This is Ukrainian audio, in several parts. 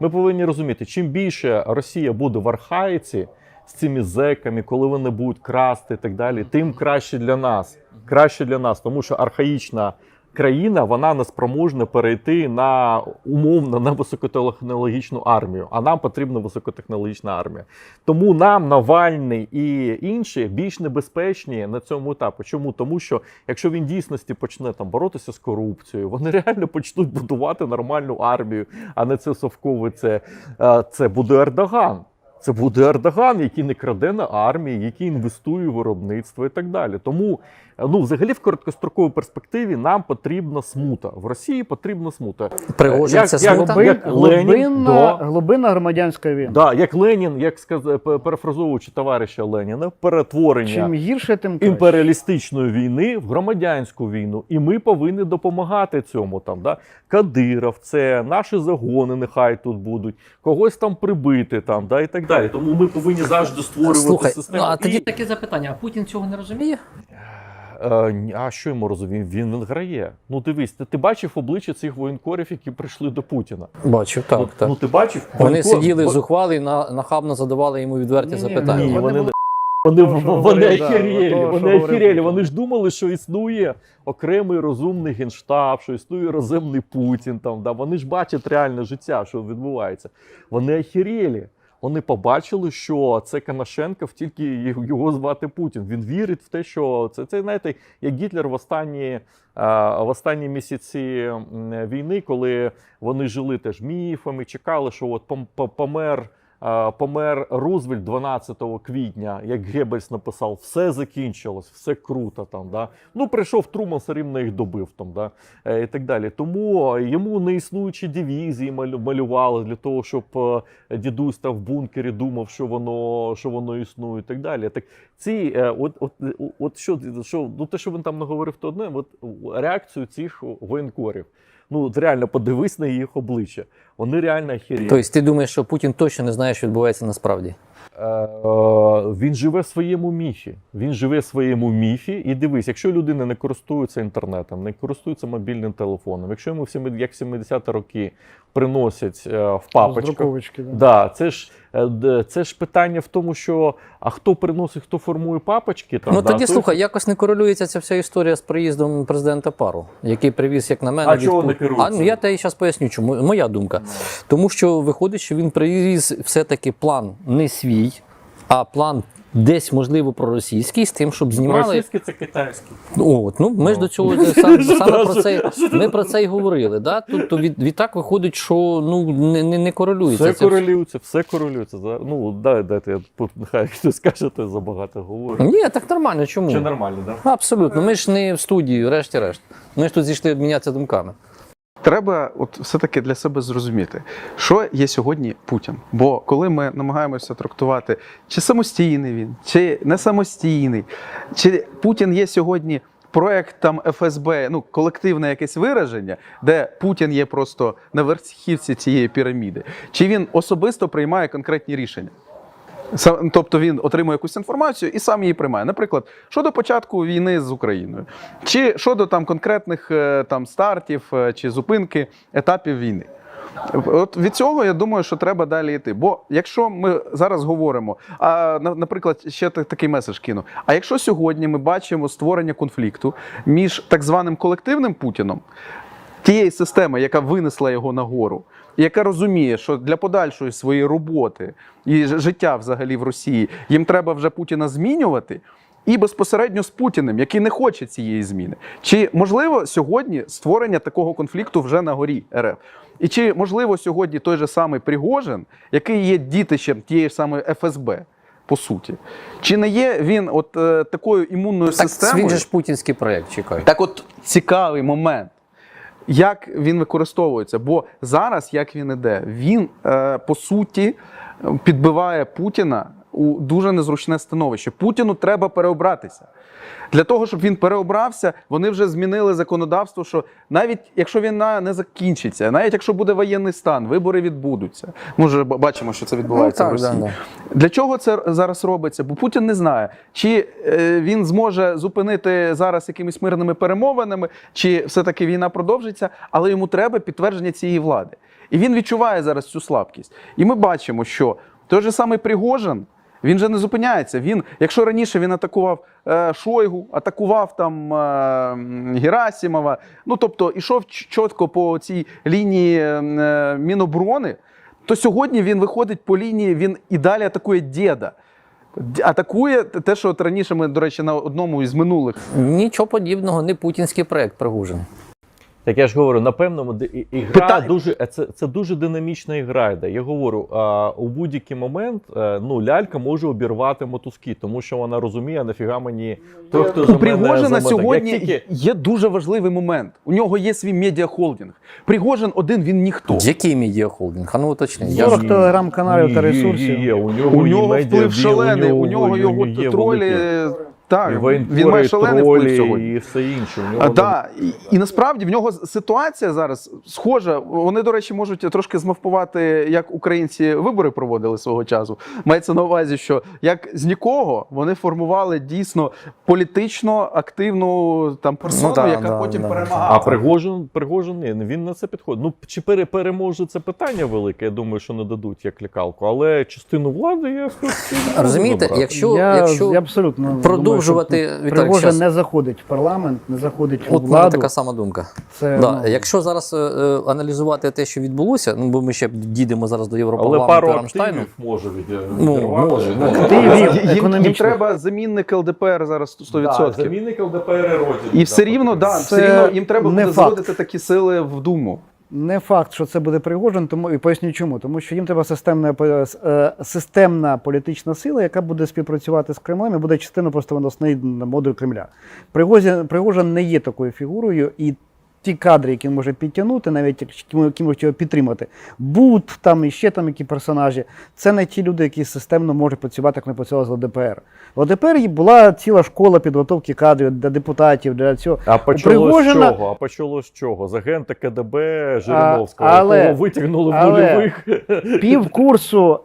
Ми повинні розуміти, чим більше Росія буде в архаїці з цими зеками, коли вони будуть красти і так далі, тим краще для нас. Краще для нас, тому що архаїчна країна вона не спроможна перейти на умовно на високотехнологічну армію. А нам потрібна високотехнологічна армія. Тому нам Навальний і інші більш небезпечні на цьому етапі. Чому? Тому що якщо він дійсності почне там боротися з корупцією, вони реально почнуть будувати нормальну армію, а не це совкове. Це, е, це буде Ердоган. Це буде Ердоган, який не краде на армії, який інвестує в виробництво і так далі. Тому, ну, взагалі, в короткостроковій перспективі нам потрібна смута. В Росії потрібна смута. Пригожин Як- це як- смута? як Ленін глибинна, до- глибинна громадянська війна. Да, як Ленін, як сказав, перефразовуючи товариша Леніна, перетворення Чим гірше, тим краще. імперіалістичної війни в громадянську війну. І ми повинні допомагати цьому. Там, да? Кадиров, це наші загони, нехай тут будуть, когось там прибити, там, да, і так далі. Тому ми повинні завжди створювати Слухай, систему. ну, а тоді І- таке запитання: а Путін цього не розуміє? Е, ні, а що йому розуміє? Він, він грає. Ну дивись, ти, ти бачив обличчя цих воєнкорів, які прийшли до Путіна. Бачив, так. ну, так. ну ти бачив? Вони Воєнкор- сиділи зухвали і на, нахабно задавали йому відверті Ні-ні, запитання. Ні, Вони вони, вони, вони, що вони охерєлі. Вони ж думали, що існує окремий розумний генштаб, що існує розумний Путін. Там, да. Вони ж бачать реальне життя, що відбувається. Вони охерєлі. Вони побачили, що це Канашенков, тільки його- звати Путін. Він вірить в те, що це, це знаєте, як Гітлер в останні, е, в останні місяці війни, коли вони жили теж міфами, чекали, що от пом- по- помер. Е, Помер Рузвельт 12 квітня, як Геббельс написав, все закінчилось, все круто там. Да? Ну, прийшов Труман, все їх добив там, да? е, і так далі. Тому йому неіснуючі дивізії малю- малювали для того, щоб е, дідусь там в бункері думав, що воно, що воно існує, і так далі. Так ці, е, от, от, от що, що, ну те, що він там наговорив, то одне, от реакцію цих воєнкорів. Ну, от реально подивись на їх обличчя. Вони реально хірі. Тобто ти думаєш, що Путін точно не знає, що відбувається насправді? Е, він живе в своєму міфі. Він живе в своєму міфі. І дивись, якщо людина не користується інтернетом, не користується мобільним телефоном, якщо йому в 70 як в 70-ті роки приносять е, в папочках, да. Да, це ж е, це ж питання в тому, що а хто приносить, хто формує папочки. Там, ну да, тоді той- слухай, якось не корелюється ця вся історія з приїздом президента Пару, який привіз, як на мене, А від чого не керується? А ну я тебе зараз поясню, чому моя думка. Тому що виходить, що він привіз все-таки план не свій, а план. Десь можливо проросійський з тим, щоб знімали Російський це китайський. От, ну ми ж Ну. до цього саме, саме про це ми про це й говорили. Да? Тут то від, відтак виходить, що ну не, не, не корелюється. Все Це корелюється, все корелюється. Ну, дай, дайте, я нехай хтось скаже, то я забагато говорю. Ні, так нормально. Чому? Чи нормально, так? Абсолютно. Ми ж не в студії, решті-решт. Ми ж тут зійшли обмінятися думками. Треба от все-таки для себе зрозуміти, що є сьогодні Путін. Бо коли ми намагаємося трактувати, чи самостійний він, чи не самостійний, чи Путін є сьогодні проектом ФСБ, ну колективне якесь вираження, де Путін є просто на верхівці цієї піраміди, чи він особисто приймає конкретні рішення. Сам- Тобто він отримує якусь інформацію і сам її приймає. Наприклад, щодо початку війни з Україною, чи щодо там конкретних е, там стартів е, чи зупинки етапів війни. От від цього я думаю, що треба далі йти. Бо якщо ми зараз говоримо, а на- наприклад, ще такий меседж кину. А якщо сьогодні ми бачимо створення конфлікту між так званим колективним Путіном, тієї системи, яка винесла його нагору, і яка розуміє, що для подальшої своєї роботи і життя взагалі в Росії їм треба вже Путіна змінювати. І безпосередньо з Путіним, який не хоче цієї зміни, чи можливо сьогодні створення такого конфликту вже на горі РФ? І чи можливо сьогодні той же самий Пригожин, який є дітищем тієї ж самої ФСБ, по суті, чи не є він от е, такою імунною Так системою? він же ж путінський проєкт, чекай. Так, от цікавий момент. Як він використовується? Бо зараз, як він іде, він е, по суті підбиває Путіна у дуже незручне становище. Путіну треба переобратися. Для того, щоб він переобрався, вони вже змінили законодавство, що навіть якщо війна не закінчиться, навіть якщо буде воєнний стан, вибори відбудуться. Ми вже бачимо, що це відбувається Ну, в Росії. да, Для чого це зараз робиться? Бо Путін не знає, чи е, він зможе зупинити зараз якимись мирними перемовинами, чи все-таки війна продовжиться, але йому треба підтвердження цієї влади. І він відчуває зараз цю слабкість. І ми бачимо, що той же самий Пригожин, він же не зупиняється. Він, якщо раніше він атакував е, Шойгу, атакував там е, м, Герасимова, ну тобто ішов чітко по цій лінії е, Міноборони, то сьогодні він виходить по лінії, він і далі атакує діда. Атакує те, що от раніше ми, до речі, на одному із минулих Нічого подібного, не путінський проект Пригожин. Так я ж говорю, на певному де- і- ігра Питання. дуже е, це, це дуже динамічна ігра. Йде. Я говорю, а, у будь-який момент е, ну лялька може обірвати мотузки, тому що вона розуміє, нафіга мені той, хто за У Пригожина сьогодні Як тільки- є дуже важливий момент. У нього є свій медіахолдинг. Пригожин один він ніхто. Який медіахолдинг? А ну уточни. Сорок ж... телеграм-каналів та ресурсів. Є, є. У нього, У нього вплив шалений, у нього є його великий. тролі. Так, І він має шалений вплив сьогодні. і все інше. У нього А, да, і, і насправді в нього ситуація зараз схожа. Вони, до речі, можуть трошки змавпувати, як українці вибори проводили свого часу. Мається на увазі, що як з нікого вони формували дійсно політично активну там персону, Ну, да, яка да, потім да. А перемагала. Пригожин, Пригожин ні, він на це підходить. Ну чи пере, переможе це питання велике? Я думаю, що не дадуть як лікалку, але частину влади я скажу, Розумієте, якщо, я, якщо я абсолютно продовжувати, що щас- не заходить в парламент, не заходить у От у мене така сама думка. Це, Да. ну, Якщо зараз е, е, аналізувати те, що відбулося, ну бо ми ще дійдемо зараз до але Європарламенту Рамштайну. активів може від Ну, може, може. Активів. Їм, їм економічних. треба замінник ЛДПР зараз 100%. Да, замінник ЛДПР родин. І все рівно, да, все рівно їм треба не буде факт. заводити такі сили в думу. Не факт, що це буде Пригожин, тому і поясню чому. Тому що їм треба системна, е, системна політична сила, яка буде співпрацювати з Кремлем і буде частиною просто виносної модуль Кремля. Пригожин, Пригожин не є такою фігурою, і ті кадри, які він може підтягнути, навіть які, можуть його підтримати, Бут, там і ще там які персонажі, це не ті люди, які системно можуть працювати, як не працювали з ЛДПР. В ЛДПР була ціла школа підготовки кадрів для депутатів, для цього. А почало Пригожина- з чого? А почало з чого? З агента КДБ Жириновського, але- якого витягнули в нульових. Пів курсу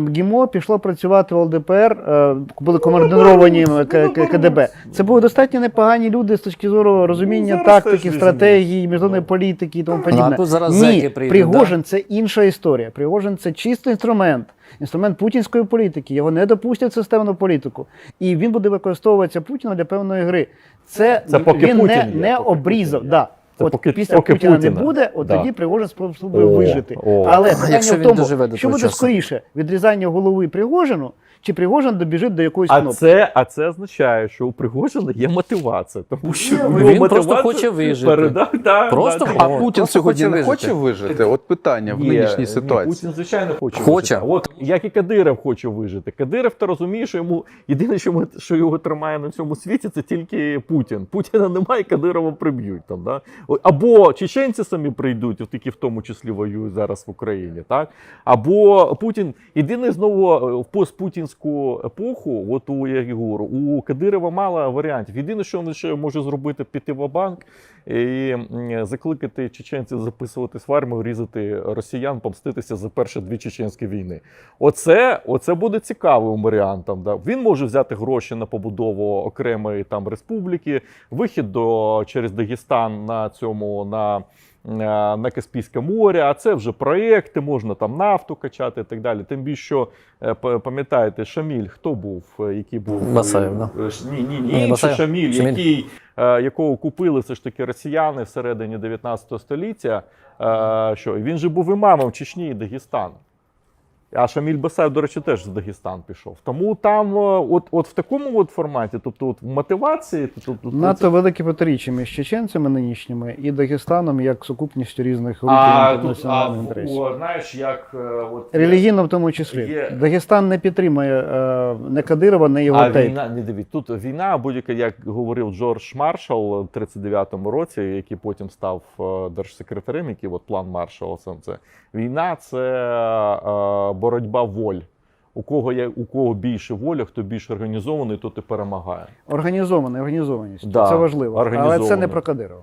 МГІМО пішло працювати в ЛДПР, е, були командировані К- КДБ. Це були достатньо непогані люди з точки зору розуміння Ну, тактики, візьмуть. Стратегії, міжнародної політики і тому Ну, а подібне. тут зараз Ні, прийдуть, Пригожин це інша історія. Пригожин це чисто інструмент. Інструмент путінської політики, його не допустять в системну політику, і він буде використовуватися Путіна для певної гри. Це, Це поки він Путін не, є, не поки обрізав. Путін є. Да. Це От поки- після поки Путіна, Путіна. не буде, от Да. тоді Пригожин спро- спробує вижити. о. Але питання в тому, що буде скоріше відрізання голови Пригожину, чи Пригожин добіжить до якоїсь А кнопки. це, а це означає, що у Пригожина є мотивація. Тому що його Він просто хоче вижити. переда- да, Просто да, А просто Путін сьогодні хоче не хоче вижити? От питання в Є. нинішній Ні, ситуації. Путін, звичайно, хоче. Хоче. вижити. От як і Кадиров хоче вижити. Кадиров то розуміє, що йому єдине, що, що його тримає на цьому світі, це тільки Путін. Путіна немає, Кадирова приб'ють там. Да? Або чеченці самі прийдуть, от які в тому числі воюють зараз в Україні, так? Або Путін. Єдине знову е, в постпутінську епоху, от у я у Кадирова мало варіантів. Єдине, що він ще може зробити, піти в банк і закликати чеченців записуватись в армію, різати росіян, помститися за перші дві чеченські війни. Оце, оце буде цікавим варіантом. Да. Він може взяти гроші на побудову окремої там республіки, вихід до через Дагестан на цьому на. На на Каспійське море, а це вже проєкти, можна там нафту качати і так далі. Тим більше, що е, пам'ятаєте, Шаміль, хто був, е, який був Басаєв, да? Е, Ні, ні, ні, інший Шаміль, Шаміль. який е, якого купили все ж таки росіяни всередині 19 століття. Е, що він же був імамом Чечні і Дагестану. А Шаміль Басаєв, до речі, теж з Дагестан пішов. Тому там, е, от, от в такому от форматі, тобто от в мотивації, тобто, Надто велике протиріччя між чеченцями нинішніми і Дагестаном як сукупністю різних тут, а, національних інтересів. о, знаєш, як е, от, Релігійно в тому числі. Є. Дагестан не підтримує е, не Кадирова, не його А війна, не дивіть, тут війна, будь-яка, як говорив Джордж Маршал в 39-му році, який потім став держсекретарем, який от план Маршала, це війна це боротьба воль. У кого є у кого більше воля, хто більш організований, то ти перемагає. Організована, організованість. Да, це важливо. Але це не про Кадирова.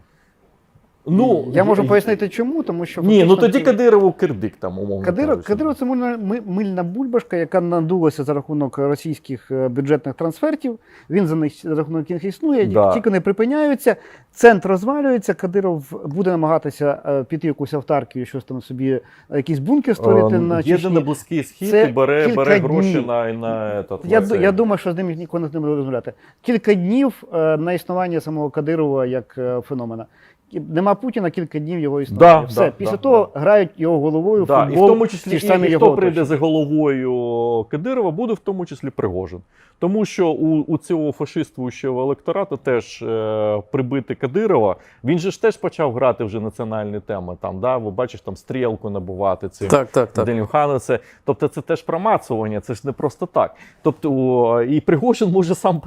Ну, я можу пояснити, чому, тому що Ні, ну тоді Кадирову кирдик там, умовно. Кадиров. Кадиров це мильна, мильна бульбашка, яка надулася за рахунок російських е, бюджетних трансфертів. Він за них за рахунок них існує, Да. тільки не припиняються. Центр розвалюється. Кадиров буде намагатися е, піти якусь автаркію, щось там собі е, якийсь бункер створити Е, на Чечні. на близький схід Це і бере, бере гроші днів. на, на, на, Я, я думаю, що з ним ніхто не буде розмовляти. Кілька днів на існування самого Кадирова як феномена. І Нема Путіна, кілька днів його існування. Да, Все. да, Після да, того грають його головою в Да, і в тому числі ті ж самі і його хто прийде оточення. за головою Кадирова, буде в тому числі Пригожин. Тому що у, у цього фашистуючого електорату теж е, прибити Кадирова. Він же ж теж почав грати вже національні теми. Там, да? Ви бачиш, там стрілку набувати цим. Так, так, так. Делімхана, це, тобто це теж промацування, це ж не просто так. Тобто, о, і Пригожин може сам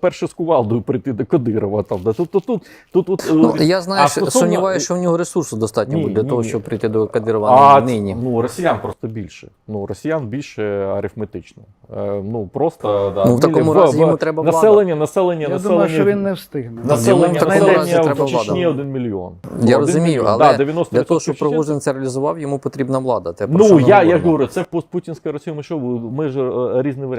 перший з кувалдою прийти до Кадирова. Там, да. Тобто тут, тут, тут, Ну, е, я а знаю, стосовно- сумніваюся, що в нього ресурсу достатньо Ні, буде для ні, того, ні. щоб прийти до Кадирова А нині. ну росіян просто більше. Ну росіян більше арифметично. Е, ну просто да. Ну, в такому В- разі в- йому треба влада. населення, населення, Я населення. думаю, що він не встигне. Населення, в такому населення разі треба в Чечні влада. один мільйон. Я Один розумію, мільйон. але да, 90% Для того, щоб. Пригожин це реалізував, йому потрібна влада. Те, Ну я, я говорю, це постпутінська Росія. Ми що ми ж е, різні варіанти.